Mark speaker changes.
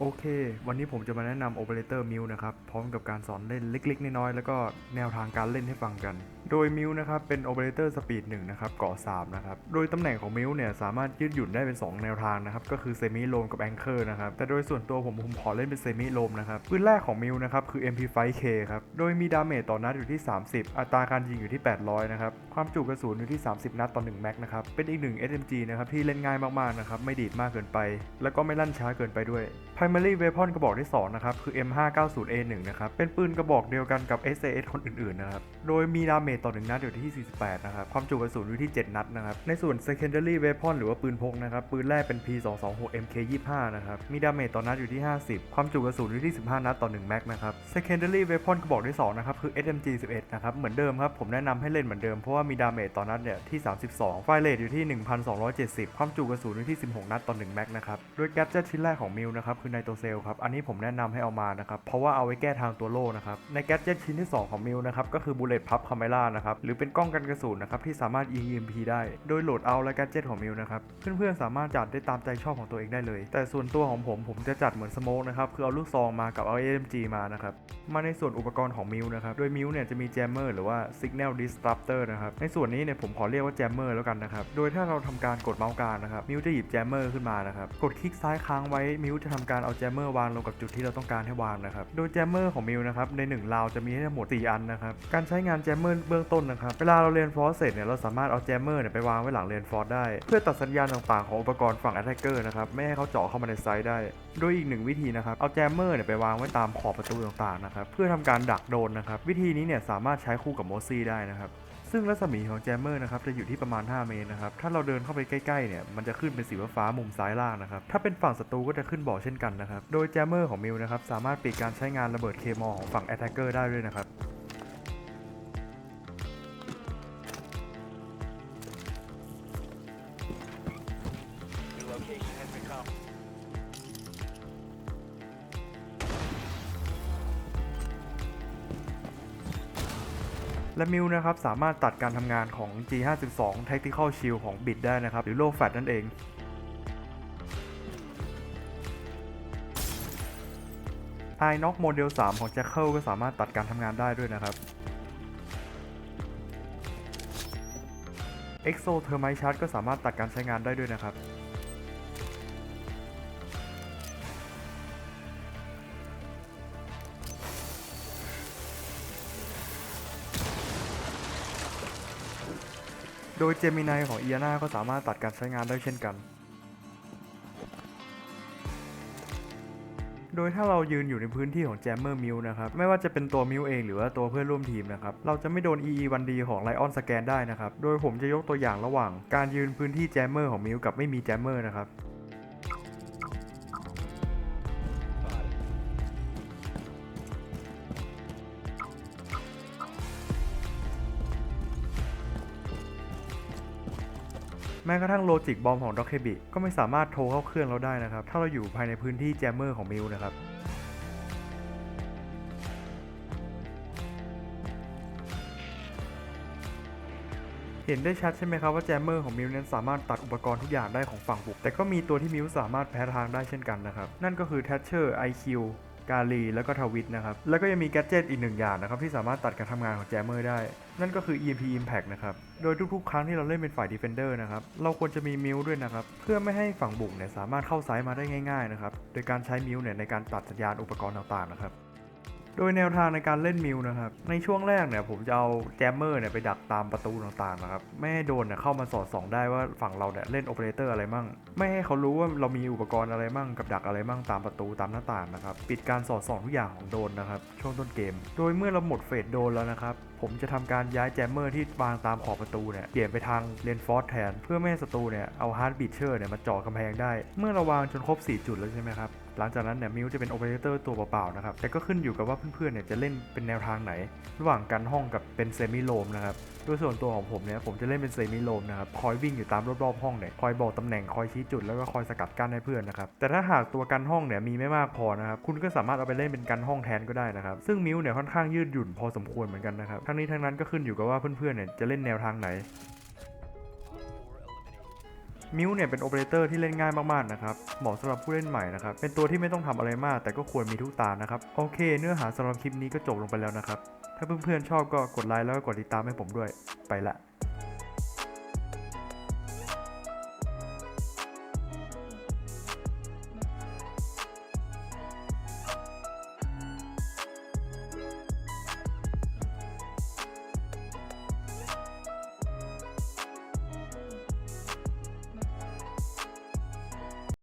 Speaker 1: โอเค วันนี้ผมจะมาแนะนำโอเปอเรเตอร์มิวนะครับ พร้อมกับการสอนเล่นเล็กๆ น้อยๆ แล้วก็แนวทางการเล่นให้ฟังกัน โดยมิวนะครับเป็นโอเปอเรเตอร์สปีดหนึ่งนะครับเกาะ3นะครับโดยตำแหน่งของมิวเนี่ยสามารถยืดหยุ่นได้เป็น 2 แนวทางนะครับก็คือเซมิโลมกับแองเกอร์นะครับแต่โดยส่วนตัวผมผมขอเล่นเป็นเซมิโลมนะครับปืนแรกของมิวนะครับคือ MP5K ครับโดยมีดาเมจต่อนัดอยู่ที่ 30 อัตราการยิงอยู่ที่ 800นะครับความจุกระสุนอยู่ที่ 30 นัดต่อ1แม็กนะครับเป็นอีกหนึ่ง SMG นะครับที่เล่นง่ายมากๆนะครับไม่ดีดมากเกินไป แล้วก็ไม่ลั่นช้าเกินไปด้วย Primary Weapon กระบอกที่2นะครับคือ M590A1 นะครับเป็นปืนกระบอกเดียวกันกับ SAS คนอื่นๆนะครับโดยมีดาเมจต่อ 1 นัดอยู่ที่ 48 นะครับ ความจุกระสุนอยู่ที่ 7 นัดนะครับ ในส่วน Secondary Weapon หรือว่าปืนพกนะครับ ปืนแรกเป็น P226 MK25 นะครับ มีดาเมจต่อนัดอยู่ที่ 50 ความจุกระสุนอยู่ที่ 15 นัดต่อ 1 แม็กนะครับ Secondary Weapon กระบอกที่ 2 นะครับ คือ SMG11 นะครับ เหมือนเดิมครับ ผมแนะนำให้เล่นเหมือนเดิม เพราะว่ามีดาเมจต่อนัดเนี่ยที่ 32 ไฟเรทอยู่ที่ 1,270 ความจุกระสุนอยู่ที่ 16 นัดต่อ 1 แม็กนะครับ โดยแก d เจ็ตชิ้นแรกของมิวนะครับคือไนโตเซลครับ อันนี้ผมแนะนำให้เอามานะครับ เพราะว่าเอาไว้แก้ทางตัวโล่นะครับ ในแก d เจ็ตชิ้นที่ 2 ของมิวนะครับก็คือบูเลตพับคาเมล่านะครับ หรือเป็นกล้องกันกระสุนนะครับที่สามารถยิง EMP ได้ โดยโหลดเอาและแก d เจ็ตของมิวนะครับ เพื่อนๆสามารถจัดได้ตามใจชอบของตัวเองได้เลย แต่ส่วนตัวของผมผมจะจัดเหมือนสโมกนะครับคือเอาลูกซองมากับเอา AMG มานะครับ มาในส่วนอุปกรณ์ของมิวนะครับ โดยมิวเนี่ยจะมีแจมเมอร์หรือว่า Signal Disruptor นะครับ ในส่วนนี้เนี่ยผมขอเรียกว่าแจมเมอร์แล้วกันนะครับ โดยถ้าเราทำการกดเมาส์กลางนะครับ มิวจะหยิบแจมเมอร์ขึ้นมานะครับ กดคลิกซ้ายค้างไว้ มิวจะทำการเอาแจมเมอร์วางลงกับจุดที่เราต้องการให้วางนะครับ โดยแจมเมอร์ของมิวนะครับ ใน1ราวจะมีให้ทั้งหมด4อันนะครับ การใช้งานแจมเมอร์เบื้องต้นนะครับ เวลาเราเรียนฟอร์เสร็จเนี่ยเราสามารถเอาแจมเมอร์เนี่ยไปวางไว้หลังเรียนฟอร์ได้ เพื่อตัดสัญญาณต่างๆของอุปกรณ์ฝั่ง attacker นะครับไม่ให้เขาเจาะเข้ามาในไซต์ได้โดยอีกหนึ่งวิธีนะครับเอาแจมเมอร์เนี่ยไปวางไว้ตามขอบประตูต่างๆนะครับเพื่อทำการดักโดนนะครับวิธีนี้เนี่ยสามารถใช้คู่กับโมซี่ได้นะครับซึ่งรัศมีของแจมเมอร์นะครับจะอยู่ที่ประมาณ 5 เมตรนะครับ ถ้าเราเดินเข้าไปใกล้ๆเนี่ยมันจะขึ้นเป็นสีฟ้ามุมซ้ายล่างนะครับ ถ้าเป็นฝั่งศัตรูก็จะขึ้นบ่อเช่นกันนะครับ โดยแจมเมอร์ของมิวนะครับสามารถปิดการใช้งานระเบิดเคมอลของฝั่งแอตแทกเกอร์ได้ด้วยนะครับ และมิวนะครับสามารถตัดการทำงานของ G52 Tactical Shield ของ BIT ได้นะครับ หรือโลแฟตนั่นเอง i n o c โมเดล 3 ของ Jackal ก็สามารถตัดการทำงานได้ด้วยนะครับ Exo Thermite Charge ก็สามารถตัดการใช้งานได้ด้วยนะครับ โดยเจมินายของ i ี a นาก็สามารถตัดการใช้งานได้เช่นกัน โดยถ้าเรายืนอยู่ในพื้นที่ของแจมเมอร์มิวนะครับ ไม่ว่าจะเป็นตัวมิวเองหรือว่าตัวเพื่อนร่วมทีมนะครับ เราจะไม่โดน EE 1D ของไลออนสแกนได้นะครับ โดยผมจะยกตัวอย่างระหว่าง การยืนพื้นที่แจมเมอร์ของมิวกับไม่มีแจมเมอร์นะครับ แม้กระทั่งโลจิกบอมของด็อกเคบิก็ไม่สามารถโทรเข้าเครื่องเราได้นะครับ ถ้าเราอยู่ภายในพื้นที่แจมเมอร์ของมิวนะครับเห็นได้ชัดใช่ไหมครับว่าแจมเมอร์ของมิวนั้นสามารถตัดอุปกรณ์ทุกอย่างได้ของฝั่งบุก แต่ก็มีตัวที่มิวสามารถแพ้ทางได้เช่นกันนะครับ นั่นก็คือแทชเชอร์ IQ กาลีแล้วก็ทวิตนะครับ แล้วก็ยังมีแกจเจิตอีกหนึ่งอย่างนะครับ ที่สามารถตัดการทำงานของแจมเมอร์ได้ นั่นก็คือ EMP Impact นะครับ โดยทุกๆ ครั้งที่เราเล่นเป็นฝ่าย Defender นะครับ เราควรจะมีมิวด้วยนะครับ เพื่อไม่ให้ฝั่งบุกเนี่ยสามารถเข้าซ้ายมาได้ง่ายๆนะครับ โดยการใช้มิวเนี่ยในการตัดสัญญาณอุปกรณ์ต่างๆนะครับ โดยแนวทางในการเล่นมิวนะครับ ในช่วงแรกเนี่ยผมจะเอาแจมเมอร์เนี่ยไปดักตามประตูต่างๆนะครับ ไม่ให้โดนเนี่ยเข้ามาสอดส่องได้ว่าฝั่งเราเนี่ยเล่นโอเปอเรเตอร์อะไรมั่ง ไม่ให้เขารู้ว่าเรามีอุปกรณ์อะไรมั่งกับดักอะไรมั่งตามประตูตามหน้าต่างนะครับ ปิดการสอดส่องทุกอย่างของโดนนะครับ ช่วงต้นเกม โดยเมื่อเราหมดเฟสโดนแล้วนะครับผมจะทำการย้ายแจมเมอร์ที่วางตามขอบประตูเนี่ยเปลี่ยนไปทางเลนฟอร์สแทน เพื่อไม่ให้ศัตรูเนี่ยเอาฮาร์ดบีเชอร์เนี่ยมาเจ่อกำแพงได้ เมื่อเราวางจนครบ 4 จุดแล้วใช่ไหมครับหลังจากนั้นเนี่ยมิวจะเป็นโอเปอเรเตอร์ตัวเปล่าๆนะครับแต่ก็ขึ้นอยู่กับว่าเพื่อนๆเนี่ยจะเล่นเป็นแนวทางไหน ระหว่างกันห้องกับเป็นเซมิโลมนะครับ ด้วยส่วนตัวของผมเนี่ยผมจะเล่นเป็นเซมิโลมนะครับคอยวิ่งอยู่ตามรอบๆห้องเนี่ยคอยบอกตำแหน่งคอยชี้จุดแล้วก็คอยสกัดกั้นให้เพื่อนนะครับแต่ถ้าหากตัวกันห้องเนี่ยมีไม่มากพอนะครับคุณก็สามารถเอาไปเล่นเป็นกันห้องแทนก็ได้นะครับซึ่งมิวเนี่ยค่อนข้างยืดหยุ่นพอสมควรเหมือนกันนะครับทั้งนี้ทั้งนั้นก็ขึ้นอยู่กับว่าเพื่อนๆเนี่ยจะเล่นแนวทางไหน มิวเนี่ยเป็นโอเปอเรเตอร์ที่เล่นง่ายมากๆนะครับ เหมาะสำหรับผู้เล่นใหม่นะครับ เป็นตัวที่ไม่ต้องทำอะไรมาก แต่ก็ควรมีทุกตานะครับ โอเค เนื้อหาสำหรับคลิปนี้ก็จบลงไปแล้วนะครับ ถ้าเพื่อนๆชอบก็กดไลค์แล้วก็กดติดตามให้ผมด้วย ไปละ